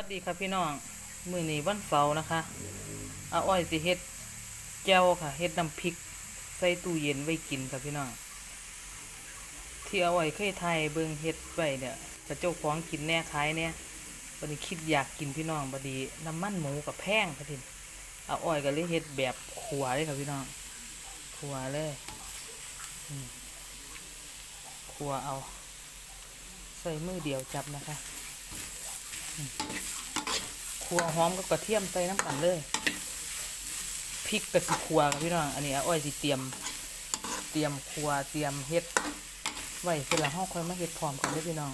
สวัสดีค่ะพี่น้องมือนี้วันเสาร์นะคะอาอ้อยสิเฮ็ดแจ่วค่ะเฮ็ดน้ำพริกใส่ตู้เย็นไว้กินค่ะพี่น้องที่อาอ้อยเคยทยเบิ่งเฮ็ดไว้เนี่ยกระเจ้าของกินแน่ขายเนี่ยบัดนี้คิดอยากกินพี่น้องบัดนี้น้ำมันหมูกับแพงค่ะทีนี้อาอ้อยก็เลยเฮ็ดแบบขัวเลยค่ะพี่น้องขัวเลยขัวเอาใส่มือเดียวจับนะคะ ขัวหอมกับกระเทียมใส่น้ำกันเลยพริกกับสิขัวกับพี่น้องอันนี้อ้อยสิเตรียม เตรียมขัวเตรียมเฮ็ดไว้เสร็จแล้วห้องค่อยมาเฮ็ดพร้อมกันเลยพี่น้อง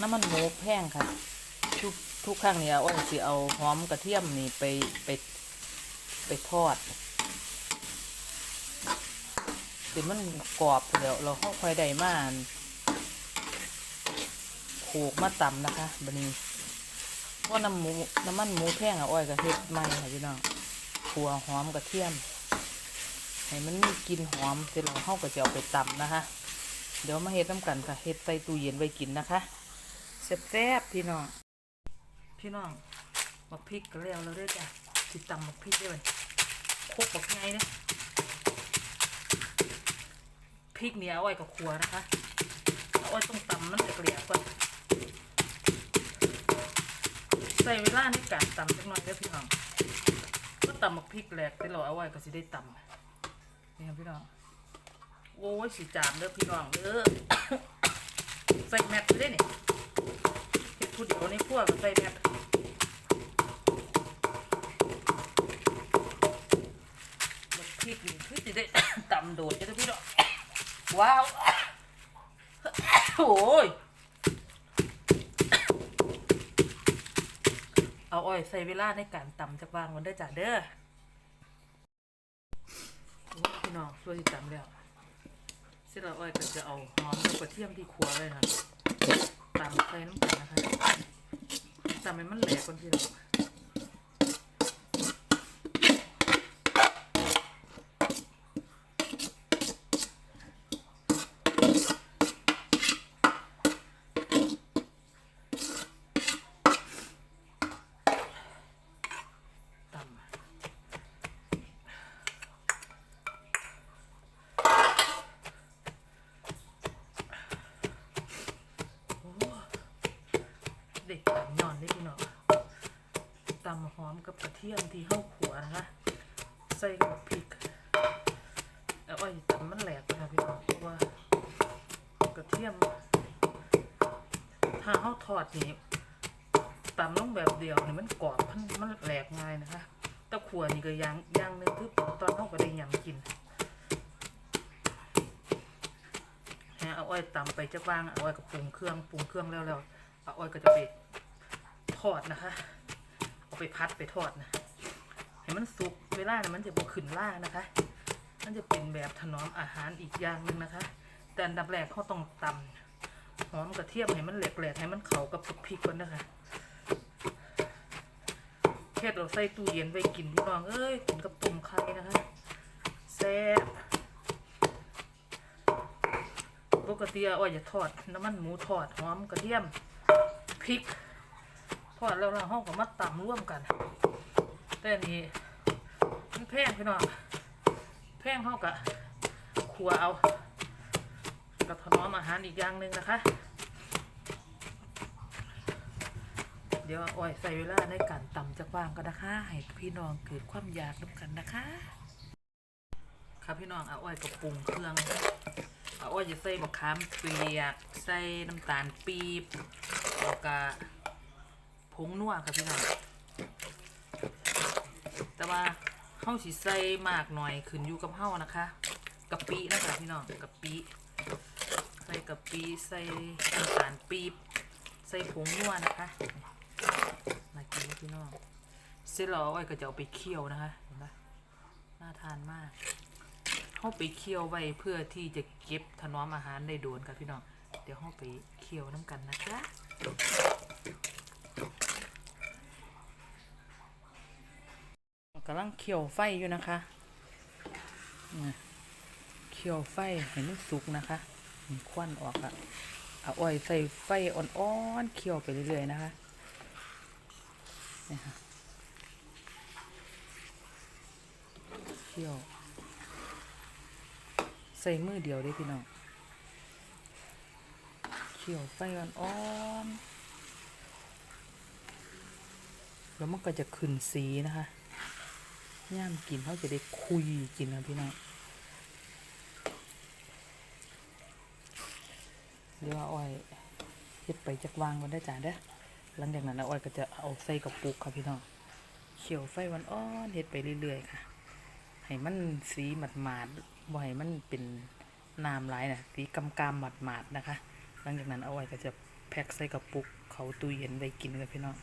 น้ำมันหมูแพงค่ะทุกทุกครั้งเนี่ยอาอ้อยสิเอาหอมกระเทียมนี่ไปไปไปทอดเดี๋ยวมันกรอบเดี๋ยวเราห้องค่อยได้มา อันโขกมาตำนะคะบันนี้เพราะน้ำหมูน้ำมันหมูแพงอะอ้อยกับเฮ็ดใหม่ค่ะพี่น้องขัวหอมกระเทียมให้มันมีกลิ่นหอมเสร็จแล้วเฮาก็จะเอาไปตำนะคะ เดี๋ยวมาเฮ็ดน้ำกันค่ะเฮ็ดใส่ตู้เย็นไว้กินนะคะแซ่บๆพี่น้องพี่น้องบักพริกก็แล้วแล้วด้อจ้ะสิตำบักพริกด้วยโคกบักไงเนี่ยพริกเนี่ยเอาไว้กับขัวนะคะเอาไว้ต้องตำมันจะเกลี่ยก่อน ใส่เวลาในการตำจักหน่อยเด้อพี่น้องก็ตำบักพริกแหลกที่เราเอาไว้ก็สิได้ตำนี่ครับพี่น้องโอ้ยสิจามเด้อพี่น้องเด้อใส่แมทเลยนี่เฮ็ดผู้เดียวในพวกใส่แมทบักพริกนี่คือสิได้ตำโดดเด้อพี่น้องว้าวโอ้ย เอาอ้อยใส่เวลาในการตำจากวางมันได้จ้ะเด้อพี่น้องช่วยตำแล้วเสร็จแล้วอ้อยก็จะเอาหอมกับกระเทียมที่ครัวเลยค่ะตำใส่น้ำตาลนะคะตำให้มันแหลกก่อนพี่น้องตำโอ้ เด็กตำย่อนได้พี่น้องตำหอมกับกระเทียมที่เข้าขัวนะคะใส่กับพริกแล้วอ้อยตำมันแหลกนะคะพี่น้องเพราะว่ากระเทียม ถ้าเขาทอดนี่ตำลงแบบเดียวนี่มันกรอบมันมันแหลกง่ายนะคะตะขัวนี่ก็อยางอยางนึงคือตอนเขาก็ได้ยำกินฮะเอาอ้อยตำไปจะว่างเอาอ้อยกับปรุงเครื่องปรุงเครื่องแล้วแล้วเอาอ้อยก็จะไป ทอดนะคะ เอาไปพัดไปทอดนะให้มันสุกเวลานะมันจะบวขึ้นล่างนะคะ มันจะเป็นแบบถนอมอาหารอีกอย่างหนึ่งนะคะ แต่อันดับแรกเขาต้องตำหอมกระเทียมให้มันแหลกๆให้มันเข้ากับพริกก่อนนะคะแค่เราใส่ตู้เย็นไว้กินพี่น้องเอ้ยกินกับต้มไข่นะคะแซ่บปกติอ้อยจะทอดน้ำมันหมูทอดหอมกระเทียมพริก ทอดแล้วเราห้องก็มาตำร่วมกันแต่นนี้มันแพงพี่น้องแพงเขากะขัวเอากับถนอมอาหารอีกอย่างหนึ่งนะคะ เดี๋ยวอ้อยใส่เวลาในการตำจากว่างก็นะคะ ให้พี่น้องเกิดความอยากร่วมกันนะคะครับพี่น้องเอาอ้อยกับปรุงเครื่องเอาอ้อยจะใส่มะขามเปียกใส่น้ำตาลปี๊บแล้วก็ งนัวครับพี่น้องแต่ว่าเฮาสิใส่มากหน่อยขึ้นอยู่กับเฮานะคะกะปินะคะพี่น้องกะปิใส่กะปิใส่น้ำตาลปี๊บใส่ผงนัวนะคะมากินพี่น้องเสร็จแล้วเอาไว้ก็จะเอาไปเคี่ยวนะคะเห็นปะน่าทานมากเขาไปเคี่ยวไว้เพื่อที่จะเก็บถนอมอาหารได้โดนค่ะพี่น้องเดี๋ยวเขาไปเคี่ยวน้ำกันนะคะำลังเคี่ยวไฟอยู่นะคะเนี่ยเคี่ยวไฟให้มันสุกนะคะมีควันออกอะเอาอ้อยใส่ไฟอ่อนๆเคี่ยวไปเรื่อยๆนะคะนี่ค่ะเคี่ยว ใส่มือเดียวได้พี่น้องเคี่ยวไฟอ่อนๆแล้วมันก็จะขึ้นสีนะคะ ย่ามกินเขาจะได้คุยกินนะพี่น้องเดี๋ยวเอาอ้อยเฮ็ดไปจักวางกันได้จ้าเด้อหลังจากนั้นอาอ้อยก็จะเอาใส่กระปุกค่ะพี่น้องเคี่ยวไฟวันอ่อนเฮ็ดไปเรื่อยๆค่ะ ให้มันสีหมาดๆบ่ให้มันเป็นน้ำลายนะสีกำกำหมาดๆนะคะ หลังจากนั้นเอาไว้ก็จะแพ็คใส่กระปุกเขาตู้เย็นไว้กินกันพี่น้อง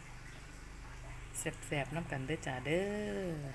แซ่บๆน้ำกันเด้อจ้าเด้อ